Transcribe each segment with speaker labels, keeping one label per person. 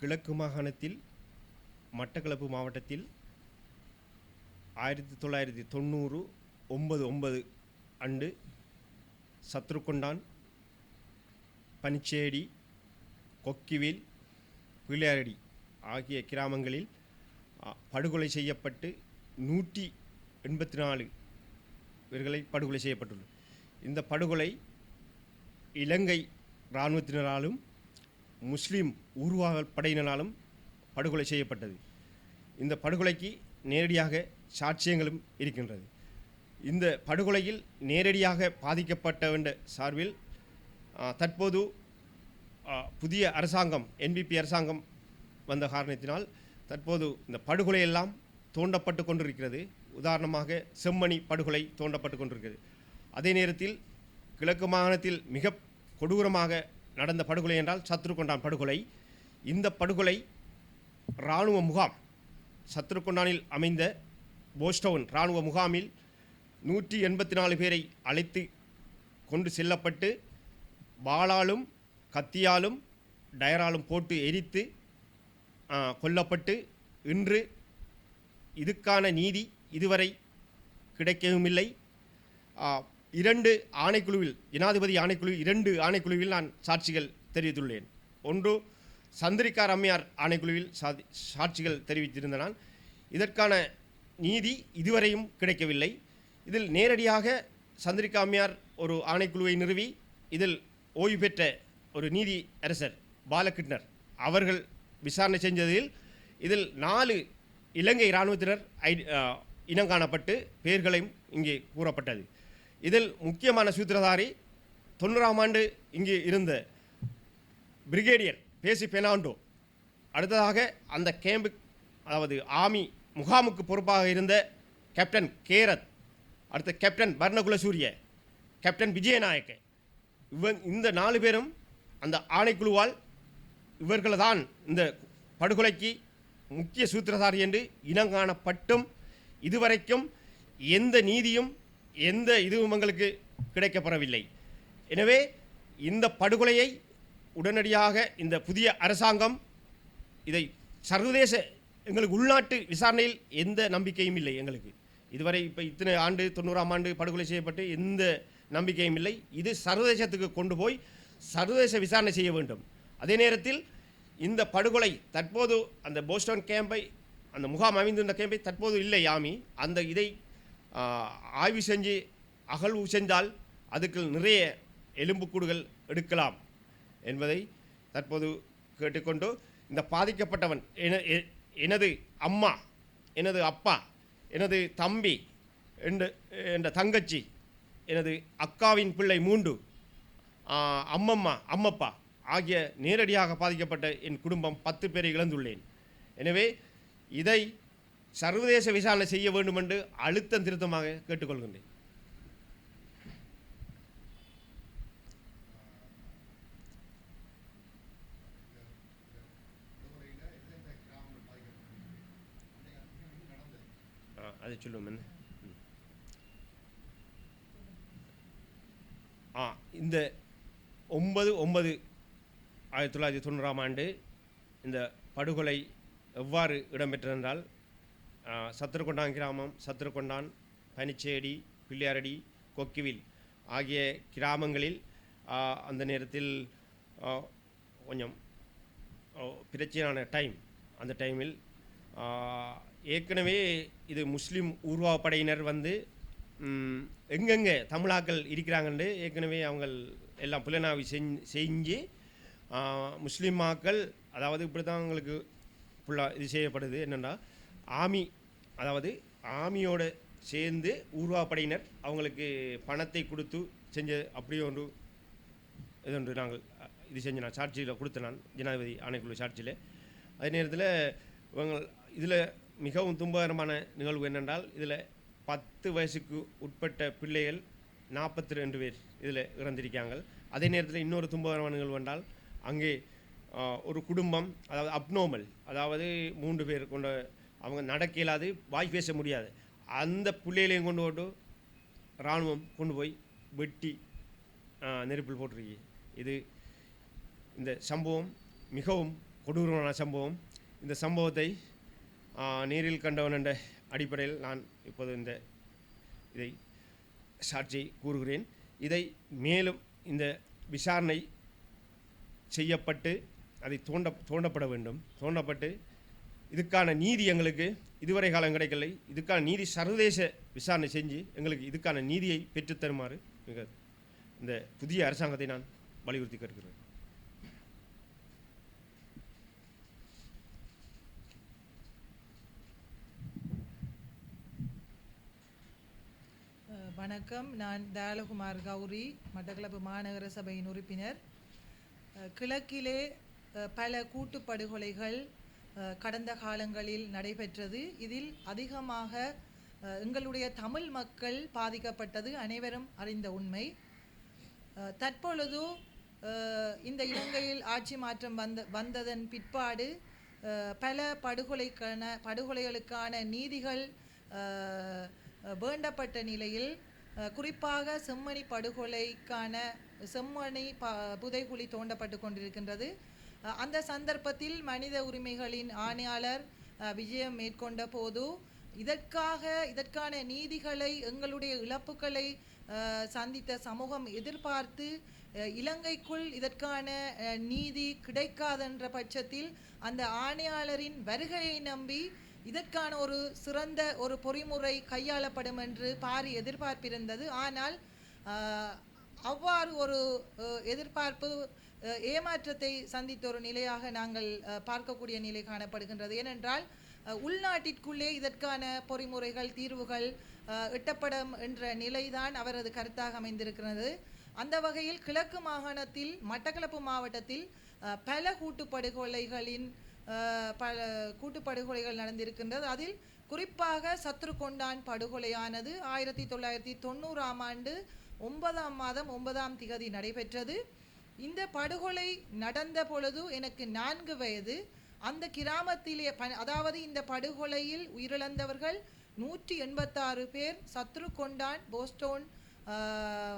Speaker 1: கிழக்கு மாகாணத்தில் மட்டக்களப்பு மாவட்டத்தில் ஆயிரத்தி தொள்ளாயிரத்தி தொண்ணூறு ஒன்பது ஒன்பது அண்டு சத்ருக்கொண்டான் பனிச்சேடி கொக்கிவில் பிள்ளையாரடி ஆகிய கிராமங்களில் படுகொலை செய்யப்பட்டு நூற்றி எண்பத்தி நாலு இவர்களை படுகொலை செய்யப்பட்டுள்ளது. இந்த படுகொலை இலங்கை இராணுவத்தினராலும் முஸ்லீம் ஊர்வாக படையினராலும் படுகொலை செய்யப்பட்டது. இந்த படுகொலைக்கு நேரடியாக சாட்சியங்களும் இருக்கின்றது. இந்த படுகொலையில் நேரடியாக பாதிக்கப்பட்டவண்ட சார்பில் தற்போது புதிய அரசாங்கம் என்பிபி அரசாங்கம் வந்த காரணத்தினால் தற்போது இந்த படுகொலை எல்லாம் தோண்டப்பட்டு கொண்டிருக்கிறது. உதாரணமாக செம்மணி படுகொலை தோண்டப்பட்டு கொண்டிருக்கிறது. அதே நேரத்தில் கிழக்கு மாகாணத்தில் மிக கொடூரமாக நடந்த படுகொலை என்றால் சத்ருகொண்டான் படுகொலை. இந்த படுகொலை இராணுவ முகாம் சத்ருகொண்டானில் அமைந்த போஸ்டவுன் இராணுவ முகாமில் நூற்றி எண்பத்தி நாலு பேரை அழைத்து கொண்டு செல்லப்பட்டு வாளாலும் கத்தியாலும் டயராலும் போட்டு எரித்து கொல்லப்பட்டு இன்று இதுக்கான நீதி இதுவரை கிடைக்கவும் இல்லை இரண்டு ஆணைக்குழுவில் ஜனாதிபதி ஆணைக்குழு இரண்டு ஆணைக்குழுவில் நான் சாட்சிகள் தெரிவித்துள்ளேன். ஒன்று சந்திரிகார் அம்மையார் ஆணைக்குழுவில் சாதி சாட்சிகள் தெரிவித்திருந்த நான் இதற்கான நீதி இதுவரையும் கிடைக்கவில்லை. இதில் நேரடியாக சந்திரிகா அம்மையார் ஒரு ஆணைக்குழுவை நிறுவி இதில் ஓய்வு பெற்ற ஒரு நீதி அரசர் பாலகிருஷ்ணர் அவர்கள் விசாரணை செஞ்சதில் இதில் நாலு இலங்கை இராணுவத்தினர் ஐ இனங்காணப்பட்டு பெயர்களையும் இங்கே கூறப்பட்டது. இதில் முக்கியமான சூத்திரதாரி தொண்ணூறாம் ஆண்டு இங்கு இருந்த பிரிகேடியர் பேசி பெனாண்டோ. அடுத்ததாக அந்த கேம்பு அதாவது ஆமி முகாமுக்கு பொறுப்பாக இருந்த கேப்டன் கேரத் அடுத்த கேப்டன் பர்ணகுலசூரிய கேப்டன் விஜயநாயக்க. இவன் இந்த நாலு பேரும் அந்த ஆணைக்குழுவால் இவர்களை தான் இந்த படுகொலைக்கு முக்கிய சூத்திரதாரி என்று இனங்காணப்பட்டும். இதுவரைக்கும் எந்த நீதியும் எந்த இதுவும் எங்களுக்கு கிடைக்கப்பெறவில்லை. எனவே இந்த படுகொலையை உடனடியாக இந்த புதிய அரசாங்கம் இதை சர்வதேச எங்களுக்கு உள்நாட்டு விசாரணையில் எந்த நம்பிக்கையும் இல்லை எங்களுக்கு. இதுவரை இப்போ இத்தனை ஆண்டு தொண்ணூறாம் ஆண்டு படுகொலை செய்யப்பட்டு எந்த நம்பிக்கையும் இல்லை. இது சர்வதேசத்துக்கு கொண்டு போய் சர்வதேச விசாரணை செய்ய வேண்டும். அதே நேரத்தில் இந்த படுகொலை தற்போது அந்த போஸ்டன் கேம்பை அந்த முகாம் அமைந்திருந்த கேம்பை தற்போது இல்லை யாமி அந்த இதை ஆய்வு செஞ்சு அகழ்வு செஞ்சால் அதுக்கு நிறைய எலும்புக்கூடுகள் எடுக்கலாம் என்பதை தற்போது கேட்டுக்கொண்டு இந்த பாதிக்கப்பட்டவன் எ- எனது அம்மா எனது அப்பா எனது தம்பி என்ற என்ற தங்கச்சி எனது அக்காவின் பிள்ளை மூண்டு அம்மம்மா அம்மப்பா ஆகிய நேரடியாக பாதிக்கப்பட்ட என் குடும்பம் பத்து பேரை இழந்துள்ளேன். எனவே இதை சர்வதேச விசாரணை செய்ய வேண்டும் என்று அழுத்தம் திருத்தமாக கேட்டுக்கொள்கின்றேன். அதை சொல்லுவோம் என்ன? ஆ இந்த ஒன்பது ஒன்பது ஆயிரத்தி தொள்ளாயிரத்தி தொண்ணூறாம் ஆண்டு இந்த படுகொலை எவ்வாறு இடம்பெற்றதென்றால் ஆ, சத்திரகொண்டான் கிராமம் சத்திரகொண்டான் பனிச்சேடி பிள்ளையாரடி கொக்கிவில் ஆகிய கிராமங்களில் அந்த நேரத்தில் கொஞ்சம் பிரச்சனையான டைம் அந்த டைமில் ஏற்கனவே இது முஸ்லீம் ஊர்வா வந்து எங்கெங்கே தமிழாக்கள் இருக்கிறாங்கன்னு ஏற்கனவே அவங்க எல்லாம் புலனாய்வு செஞ்சு முஸ்லீம் மாக்கள் அதாவது இப்படி தான் அவங்களுக்கு ஃபுல்லாக இது செய்யப்படுது. என்னென்னா ஆமி அதாவது ஆமியோடு சேர்ந்து ஊர்வாப்படையினர் அவங்களுக்கு பணத்தை கொடுத்து செஞ்ச அப்படியே ஒன்று இது ஒன்று நாங்கள் இது செஞ்ச நான் சாட்சியில் கொடுத்தேன் நான் ஜனாதிபதி ஆணைக்குழு சாட்சியில் அதே நேரத்தில் இவங்க இதில் மிகவும் துன்பகரமான நிகழ்வு என்னென்றால் இதில் பத்து வயசுக்கு உட்பட்ட பிள்ளைகள் நாற்பத்தி ரெண்டு பேர் இதில் இறந்திருக்காங்க. அதே நேரத்தில் இன்னொரு துன்பகரமான நிகழ்வு என்றால் அங்கே ஒரு குடும்பம் அதாவது அப்னோமல் அதாவது மூன்று பேர் கொண்ட அவங்க நடக்க இயலாது வாய் பேச முடியாது. அந்த பிள்ளைகளையும் கொண்டு போட்டு இராணுவம் கொண்டு போய் வெட்டி நெருப்பில் போட்டிருக்கு. இது இந்த சம்பவம் மிகவும் கொடூரமான சம்பவம். இந்த சம்பவத்தை நேரில் கண்டவன் என்ற அடிப்படையில் நான் இப்போது இந்த இதை சாட்சியை கூறுகிறேன். இதை மேலும் இந்த விசாரணை செய்யப்பட்டு அதை தோண்ட தோண்டப்பட வேண்டும். தோண்டப்பட்டு இதுக்கான நீதி எங்களுக்கு இதுவரை காலம் கிடைக்கலை இதுக்கான நீதி சர்வதேச விசாரணை செஞ்சு எங்களுக்கு இதுக்கான நீதியை பெற்றுத்தருமாறு மிக இந்த புதிய அரசாங்கத்தை நான் வலியுறுத்தி கேட்கிறேன்.
Speaker 2: வணக்கம். நான் தயாலகுமார் கௌரி மட்டக்களப்பு மாநகர சபையின் உறுப்பினர். கிழக்கிலே பல கூட்டு படுகொலைகள் கடந்த காலங்களில் நடைபெற்றது. இதில் அதிகமாக எங்களுடைய தமிழ் மக்கள் பாதிக்கப்பட்டது அனைவரும் அறிந்த உண்மை. அஹ் தற்பொழுது இந்த இலங்கையில் ஆட்சி மாற்றம் வந்த வந்ததன் பிற்பாடு அஹ் பல படுகொலைக்கான படுகொலைகளுக்கான நீதிகள் வேண்டப்பட்ட நிலையில் அஹ் குறிப்பாக செம்மணி படுகொலைக்கான செம்மணி ப புதைகுழி தோண்டப்பட்டு கொண்டிருக்கின்றது. அந்த சந்தர்ப்பத்தில் மனித உரிமைகளின் ஆணையாளர் விஜயம் மேற்கொண்ட போது இதற்காக இதற்கான நீதிகளை எங்களுடைய இழப்புகளை சந்தித்த சமூகம் எதிர்பார்த்து இலங்கைக்குள் இதற்கான நீதி கிடைக்காதென்ற பட்சத்தில் அந்த ஆணையாளரின் வருகையை நம்பி இதற்கான ஒரு சிறந்த ஒரு பொறிமுறை கையாளப்படும் என்று பாரி எதிர்பார்ப்பிருந்தது. ஆனால் அவ்வாறு ஒரு எதிர்பார்ப்பு ஏமாற்றத்தை சந்தித்த ஒரு நிலையாக நாங்கள் பார்க்கக்கூடிய நிலை காணப்படுகின்றது. ஏனென்றால் உள்நாட்டிற்குள்ளே இதற்கான பொறிமுறைகள் தீர்வுகள் எட்டப்படும் என்ற நிலைதான் அவரது கருத்தாக அமைந்திருக்கிறது. அந்த வகையில் கிழக்கு மாகாணத்தில் மட்டக்களப்பு மாவட்டத்தில் பல கூட்டுப்படுகொலைகளின் பல கூட்டுப்படுகொலைகள் நடந்திருக்கின்றது. அதில் குறிப்பாக சத்ரு கொண்டான் படுகொலையானது ஆயிரத்தி தொள்ளாயிரத்தி தொண்ணூறாம் ஆண்டு ஒன்பதாம் மாதம் ஒன்பதாம் திகதி நடைபெற்றது. இந்த படுகொலை நடந்த பொழுது எனக்கு நான்கு வயது. அந்த கிராமத்திலே ப- அதாவது இந்த படுகொலையில் உயிரிழந்தவர்கள் நூற்றி எண்பத்தாறு பேர் சத்ரு கொண்டான் போஸ்டோன்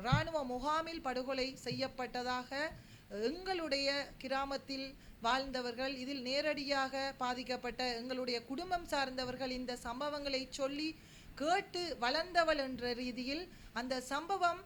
Speaker 2: இராணுவ முகாமில் படுகொலை செய்யப்பட்டதாக எங்களுடைய கிராமத்தில் வாழ்ந்தவர்கள் இதில் நேரடியாக பாதிக்கப்பட்ட எங்களுடைய குடும்பம் சார்ந்தவர்கள் இந்த சம்பவங்களை சொல்லி கேட்டு வளர்ந்தவள் என்ற ரீதியில் அந்த சம்பவம்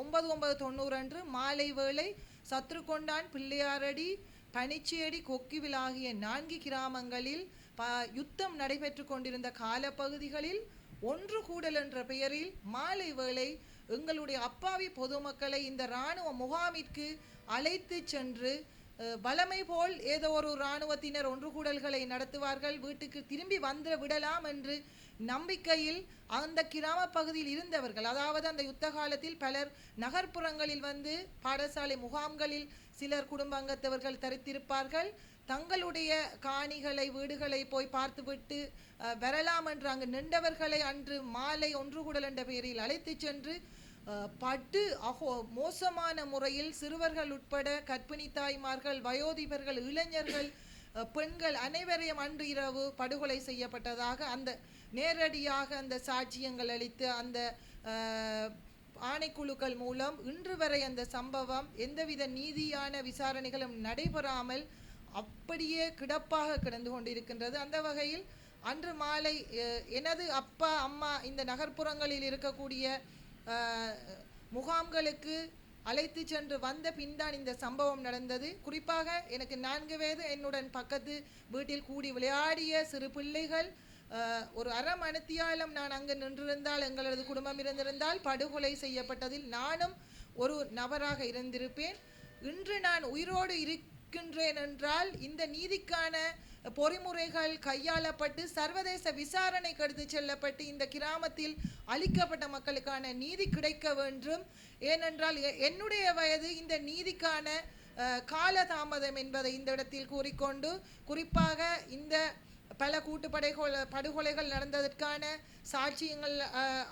Speaker 2: ஒன்பது ஒன்பது தொண்ணூறு அன்று மாலை வேளை சத்ருகொண்டான் பிள்ளையாரடி பனிச்சேடி கொக்கிவில் ஆகிய நான்கு கிராமங்களில் ப யுத்தம் நடைபெற்று கொண்டிருந்த காலப்பகுதிகளில் ஒன்று கூடல் என்ற பெயரில் மாலை வேளை எங்களுடைய அப்பாவி பொதுமக்களை இந்த இராணுவ முகாமிற்கு அழைத்து சென்று அஹ், போல் ஏதோ ஒரு இராணுவத்தினர் ஒன்று கூடல்களை நடத்துவார்கள் வீட்டுக்கு திரும்பி வந்து விடலாம் என்று நம்பிக்கையில் அந்த கிராம பகுதியில் இருந்தவர்கள் அதாவது அந்த யுத்த காலத்தில் பலர் நகர்ப்புறங்களில் வந்து பாடசாலை முகாம்களில் சிலர் குடும்பங்கத்தவர்கள் தரித்திருப்பார்கள். தங்களுடைய காணிகளை வீடுகளை போய் பார்த்துவிட்டு வரலாம் என்று அங்கு நின்றவர்களை அன்று மாலை ஒன்று கூடல் என்ற பெயரில் அழைத்து சென்று பட்டு அகோ மோசமான முறையில் சிறுவர்கள் உட்பட கற்பிணி தாய்மார்கள் வயோதிபர்கள் இளைஞர்கள் பெண்கள் அனைவரையும் அன்று இரவு படுகொலை செய்யப்பட்டதாக அந்த நேரடியாக அந்த சாட்சியங்கள் அளித்து அந்த ஆணைக்குழுக்கள் மூலம் இன்று வரை அந்த சம்பவம் எந்தவித நீதியான விசாரணைகளும் நடைபெறாமல் அப்படியே கிடப்பாக கிடந்து கொண்டிருக்கின்றது. அந்த வகையில் அன்று மாலை எனது அப்பா அம்மா இந்த நகர்ப்புறங்களில் இருக்கக்கூடிய முகாம்களுக்கு அழைத்து சென்று வந்த பின்தான் இந்த சம்பவம் நடந்தது. குறிப்பாக எனக்கு நான்கு வயது என்னுடன் பக்கத்து வீட்டில் கூடி விளையாடிய சிறு பிள்ளைகள் ஒரு அறம் மணித்தியாலம் நான் அங்கு நின்றிருந்தால் எங்களது குடும்பம் இருந்திருந்தால் படுகொலை செய்யப்பட்டதில் நானும் ஒரு நபராக இருந்திருப்பேன். இன்று நான் உயிரோடு இருக்கின்றேன் என்றால் இந்த நீதிக்கான பொறிமுறைகள் கையாளப்பட்டு சர்வதேச விசாரணைக்கு எடுத்து செல்லப்பட்டு இந்த கிராமத்தில் அளிக்கப்பட்ட மக்களுக்கான நீதி கிடைக்க வேண்டும். ஏனென்றால் எ- என்னுடைய வயது இந்த நீதிக்கான காலதாமதம் என்பதை இந்த இடத்தில் கூறிக்கொண்டு குறிப்பாக இந்த பல கூட்டுப்படைகொலை படுகொலைகள் நடந்ததற்கான சாட்சியங்கள்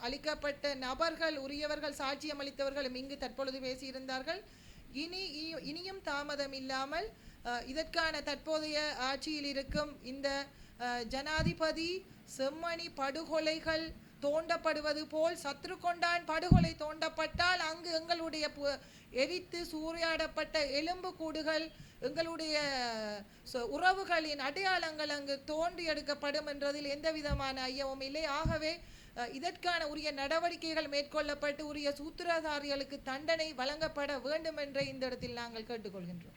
Speaker 2: அளிக்கப்பட்ட நபர்கள் உரியவர்கள் சாட்சியம் அளித்தவர்களும் இங்கு தற்பொழுது பேசியிருந்தார்கள். இனி இனியும் தாமதம் இல்லாமல் இதற்கான தற்போதைய ஆட்சியில் இருக்கும் இந்த அஹ், ஜனாதிபதி செம்மணி படுகொலைகள் தோண்டப்படுவது போல் சத்ரு கொண்டான் படுகொலை தோண்டப்பட்டால் அங்கு எங்களுடைய பு- எரித்து சூறையாடப்பட்ட எலும்பு கூடுகள் எங்களுடைய சொ- உறவுகளின் அடையாளங்கள் அங்கு தோண்டி எடுக்கப்படும் என்றதில் எந்த விதமான ஐயமும் இல்லை. ஆகவே இதற்கான உரிய நடவடிக்கைகள் மேற்கொள்ளப்பட்டு உரிய சூத்திரதாரிகளுக்கு தண்டனை வழங்கப்பட வேண்டும் என்ற இந்த இடத்தில் நாங்கள் கேட்டுக்கொள்கின்றோம்.